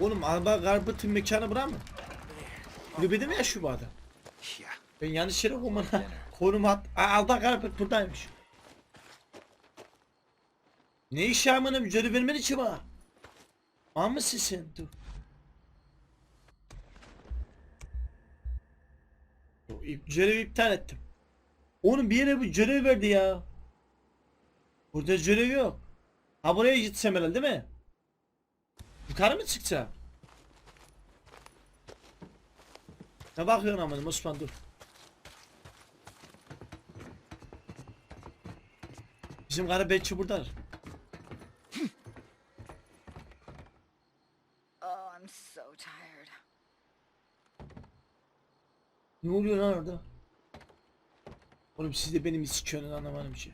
Oğlum Alba Garbut'un mekanı bura mı? Kulübede mi yaşıyor adam? Ben yanlış yere konuma konum at. Aa, Garbut buradaymış. Ne iş amına mücadele vermedi ki bana. Mısın sen? Dur. İp- iptal ettim. Onun bir yere bir görev verdi ya. Burada görev yok. Ha buraya gitsem herhalde değil mi? Yukarı mı çıkacağım? Ne bakıyorsun amınım Osman dur. Bizim karı bekçi burada. Oh, I'm so tired. Ne oluyor lan orada? Oğlum siz de benim sikiyorsunuz anlamadım şey.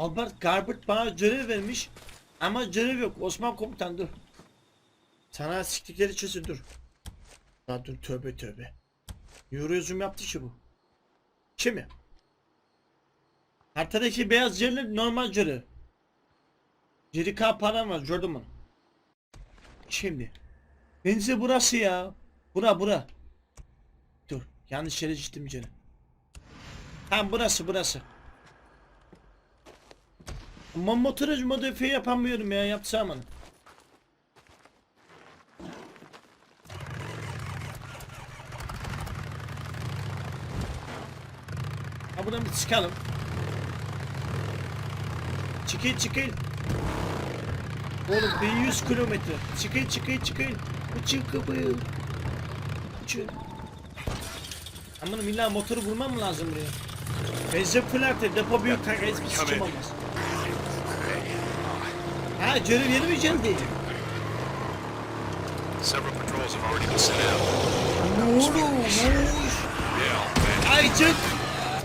Albert Garbert bana görev vermiş ama görev yok. Osman komutan dur. Sana siktikleri çözün dur. La dur tövbe tövbe. Euro zoom yaptı ki bu. Kim ya? Haritadaki beyaz yerler normal görev. Jerika param var gördün mü? Şimdi. Bence burası ya. Bura bura. Dur. Yanlış yere gittim canım. Tamam burası burası. Ama motoraj modifiye yapamıyorum ya yapsam onu. Ha buradan bir çıkalım. Çıkın çıkın. Oğlum 1100 kilometre. Çıkın çıkın çıkın. Uçun kapıyı. Uçun. Aman illa motoru vurmam mı lazım buraya? Benzin fırlattı. Depo büyük kanka hiçbir sıçım olmaz. Ha görev yeni mi geldi? Several patrols have already been sent out. Ne olmuş? Yeah, Ay çık.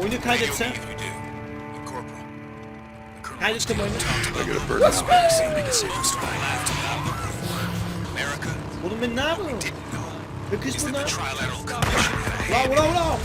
Oyunu kaydetsen. If you do, the corporal. The colonel Kaydettim oyunu. I gotta burn this magazine. Make decisions to the left. America Oğlum ben ne yapıyorum? didn't know Bir kız is that burada. the Trilateral Commission had a Ula hand ula ula.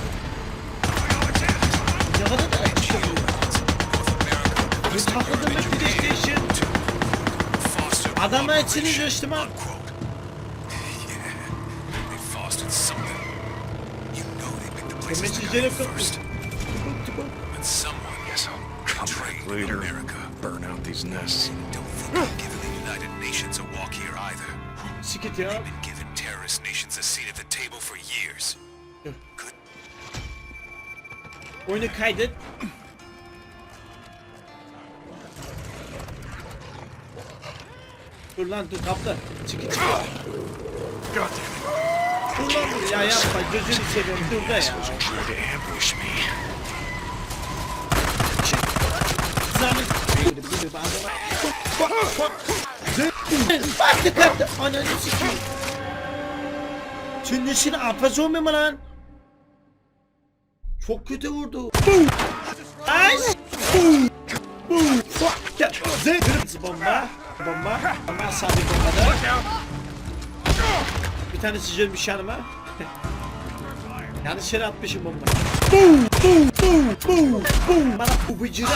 Someone Guess I'll come betrayed back later America. burn out these nests. Don't think I'm giving the United Nations a walk here either. Sikit ya. They've been giving terrorist nations a seat at the table for years. Dur. Good. Oyunu kaydet. Dur lan dur kaptan. Çık çık. Dur lan dur ya yapma gözünü seveyim dur da ya. Bana. Baktı kaptı. Ananı sikeyim. Senin işin apaz olmuyor mu lan? Çok kötü vurdu. Nice. Fuck ya. Bomba. Bomba. Sabit bombada. Bir tanesi gelmiş yanıma. Yanlış yere atmışım bomba. Bana bu bıcırı.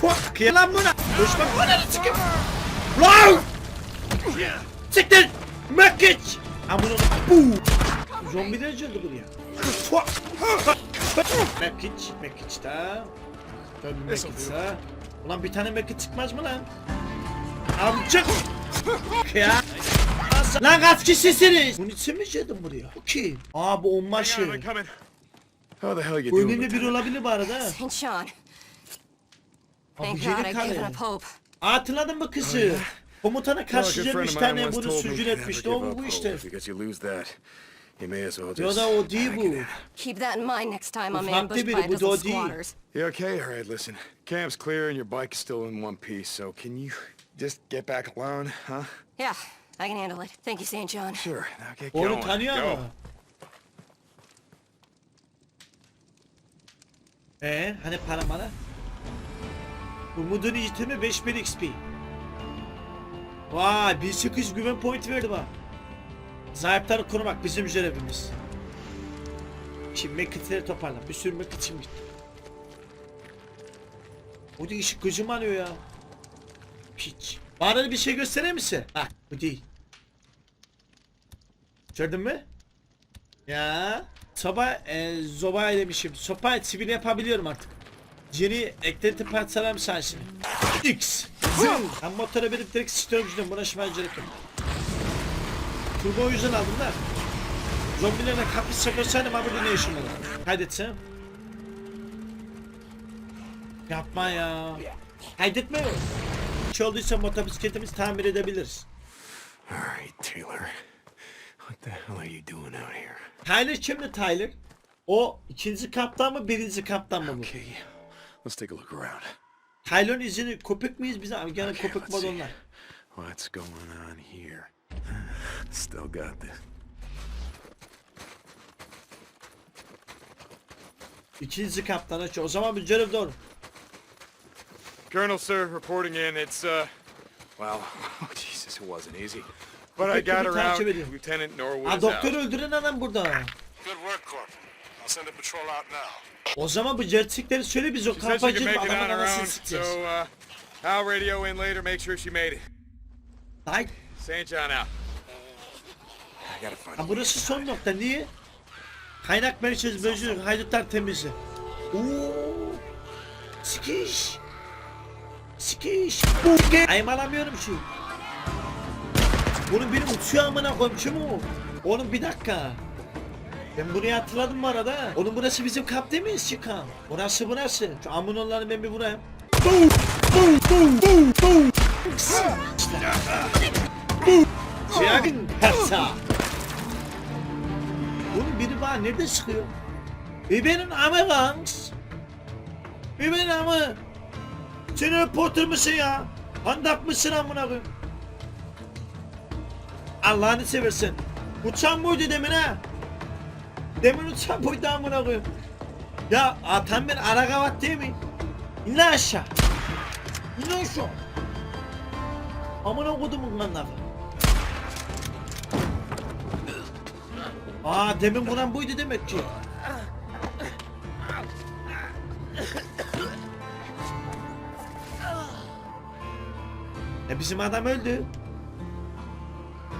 Fuck ya lan buna. Düşman bana ne çıkıyor? Lan! Siktir! Mekkiç! Amına bu. Zombiler geldi buraya. Fuck! Mekkiç, Mekkiç da. Mekkiç ha. Ulan bir tane Mekkiç çıkmaz mı lan? Amcık! ya! Lan kaç kişisiniz? Bunun için mi geldim buraya? Bu kim? Aa bu onbaşı. coming. How the hell you doing? Önünde biri olabilir bu arada. St. Sean. Bu Thank God yeni I've given karı. up hope. Hatırladın mı kızı? Komutana karşı good friend gelmiş of mine tane once bunu sucun etmişti. O bu işte. Because you lose that, you may as well Ya just da o değil bu. Keep that in mind next time I'm farklı ambushed biri, by a bu da dozen değil. squatters. You okay? All right, listen. Camp's clear and your bike is still in one piece, so can you just get back alone, huh? Yeah, I can handle it. Thank you, St. John. Sure. Now get Onu going. tanıyor Go. ama. Ee, hani para bana? Umudun itemi 5000 XP. Vay 1800 güven point verdi bak. Zayıfları korumak bizim görevimiz. Şimdi mekitleri toparla. Bir sürü mekitim gitti. O da işi gıcım alıyor ya. Piç. Bana bir şey gösterir misin? Bak bu değil. Gördün mü? Ya. Soba, e, zoba demişim. Sopa sivil yapabiliyorum artık. Yeni eklenti parçalarım sayesinde. X. Zın. Ben motora verip direkt gidiyorum. Buna şimdi gerek yok. Turbo yüzden aldım da. Zombilerine kapı çakırsaydım abi ne işim var? Kaydetsem. Yapma ya. Kaydetme yok. Hiç olduysa motosikletimiz tamir edebiliriz. All right, Taylor. What the hell are you doing out here? Tyler kimdi Tyler? O ikinci kaptan mı birinci kaptan mı bu? Okay, let's take a look around. Tyler'ın izini köpek miyiz biz? Gene Okay, see. modonlar. What's going on here? Still got this. İkinci kaptan aç. O zaman bir görev doğru. Colonel, sir, reporting in. It's, uh, well, oh, Jesus, it wasn't easy. But I got ediyorum. Lieutenant Norwood Ha doktoru öldüren adam burada. Good work, Corporal. I'll send a patrol out now. O zaman bu gerçekleri söyle biz o She said she kampa could girip make it on adamın anasını own, so, sikeceğiz. uh, I'll radio in later, make sure she made it. Ay, St. John out. I gotta find ha a way burası son nokta. Niye? Kaynak merkez bölgesi haydutlar temizli. Oo. Sikiş. Sikiş. Bu ge- Aymalamıyorum şu. Bunun biri uçuyor amına koyayım. Kim o? Oğlum bir dakika. Ben burayı hatırladım bu arada. Oğlum burası bizim kap değil mi Çıkan? Burası burası. Şu amın onları ben bir vurayım. Boom, Nerede sıkıyor? Bebeğin amı kanks. Bebeğin amı. Sen Harry Potter mısın ya? Handap mısın amına koyayım? Allah'ını seversen. Uçan buydu demin ha. Demin uçan buydu amına koyayım. Ya atan ben ara kavat değil mi? İn aşağı. İn aşağı. Amına kodumun kanları. Aa demin vuran buydu demek ki. E bizim adam öldü.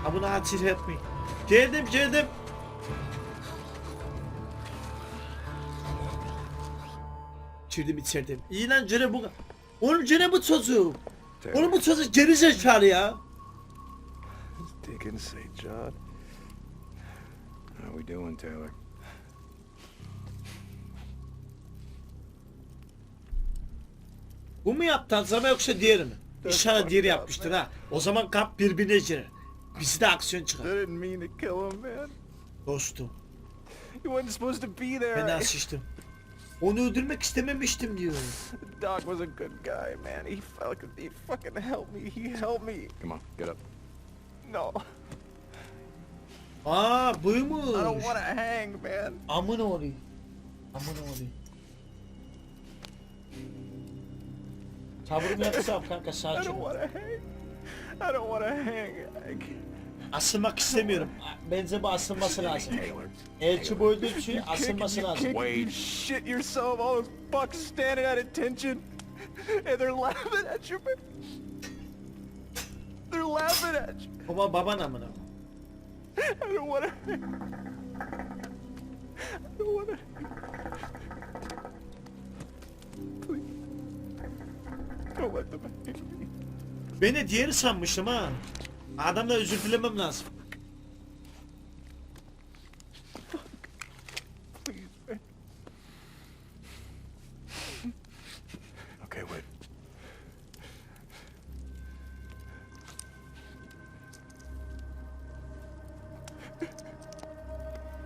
Ha bunu acil etmeyin. Geldim geldim. İçirdim içirdim. İyi lan Cene bu. Oğlum Cene bu çocuk. Oğlum bu çocuk geri zekalı ya. Dickens, St. John. How we doing, Taylor? Bu mu yaptı Azama yoksa diğeri mi? İnşallah diğeri yapmıştır ha. O zaman kap birbirine girer. Bizi de aksiyon çıkar. Didn't mean to kill him, man. Dostum. He wasn't supposed to be there. Ben de I- asıştım. Onu öldürmek istememiştim diyor. Doc was a good guy, man. He fucking, he fucking helped me. He helped me. Come on, get up. No, Aa I don't buymuş. to hang, man. Amın oğlu. Amın oğlu. Tavurum yapsam kanka I sakin don't ol. want to hang. I don't want to hang. I can't. Asılmak istemiyorum. Bence bu asılması lazım. Elçi bu öldüğü için asılması you lazım. kick- You shit yourself. All those fucks standing at attention, and they're laughing at you. man. They're laughing at you. Baba baban amına. I don't want to. I don't want to. Please. Don't let them hang me. Beni diğeri sanmışım ha. Adamla özür dilemem lazım.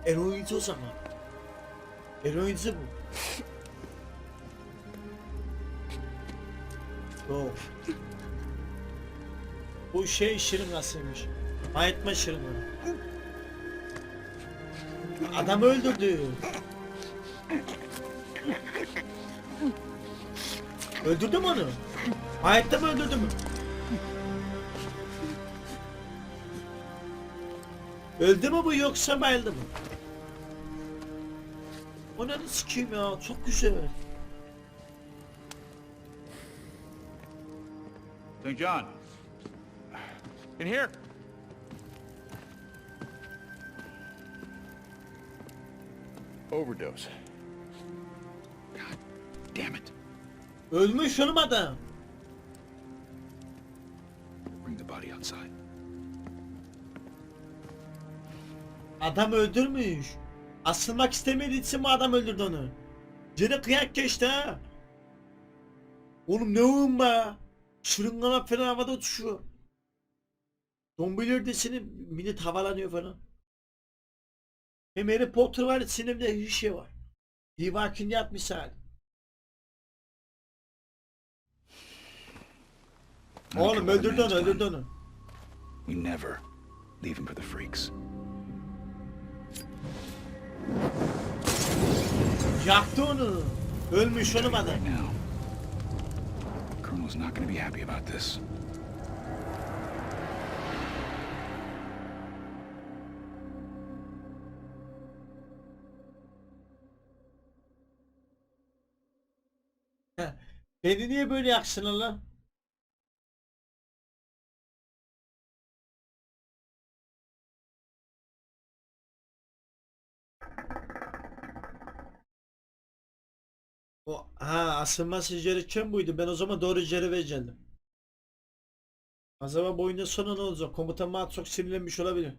Eroinci o zaman. Eroinci bu. Yok. Bu şey şırıngasıymış. Ayetme şırınga. Adam öldürdü. Öldürdü mü onu? Hayatta mı öldürdü mü? Öldü mü bu yoksa bayıldı mı? O ne sikeyim ya çok güzel. St. John. In here. Overdose. God damn it. Ölmüş oğlum adam. Adam öldürmüş. Asılmak istemediği için bu adam öldürdü onu. Canı kıyak geçti ha. Oğlum ne oğlum be? Şırıngalar falan havada uçuşuyor. Zombiler de seni millet havalanıyor falan. Hem Harry Potter var içinde bir de bir şey var. Walking Dead misali. Oğlum öldürdü onu öldürdü onu. We never leave him for the freaks. Yaktı onu. Ölmüş. Right now. Colonel's not gonna be happy about this. Beni niye böyle yaksınlar lan? O ha asılması gereken buydu. Ben o zaman doğru yere verecektim. Acaba bu oyunun sonu ne olacak? Komutan bana çok sinirlenmiş olabilir.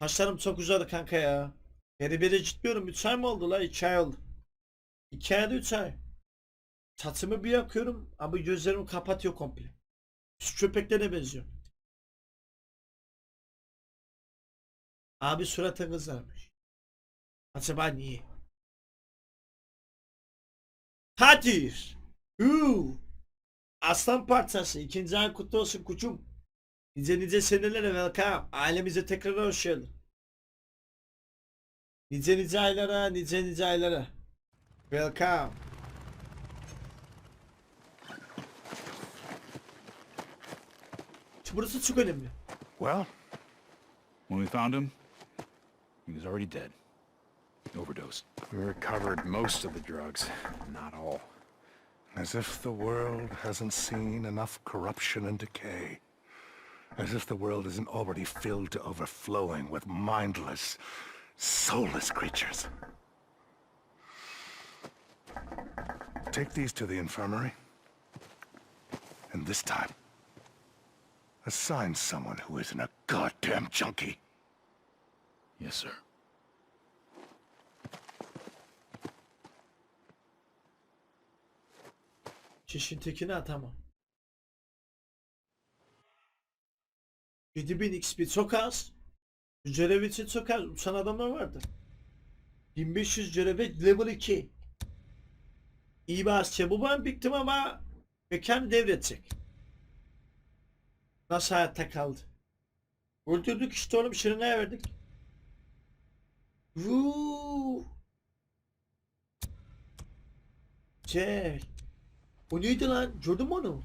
Saçlarım çok uzadı kanka ya. Beri beri gitmiyorum. 3 ay mı oldu la? 2 ay oldu. 2 ayda 3 ay. Saçımı bir yakıyorum ama gözlerimi kapatıyor komple. Şu köpeklerine benziyor. Abi suratın kızarmış. Acaba niye? Kadir. Uuu. Aslan parçası. İkinci ay kutlu olsun kuçum. Nice nice senelere welcome. Ailemize tekrar hoş geldin. Nice nice aylara, nice nice aylara. Welcome. Burası çok önemli. Well, When we found him, he was already dead. Overdose. We recovered most of the drugs, not all. As if the world hasn't seen enough corruption and decay. As if the world isn't already filled to overflowing with mindless, soulless creatures. Take these to the infirmary. And this time, assign someone who isn't a goddamn junkie. Yes, sir. Çişin tekini atamam. 7000 XP çok az. Görev için çok az. Uçan adamlar vardı. 1500 görev level 2. İyi bir Bu ben bittim ama mekan devredecek. Nasıl hayatta kaldı? Öldürdük işte oğlum şırıngaya verdik. Vuuu. Güzel. O neydi lan? Gördün mü onu?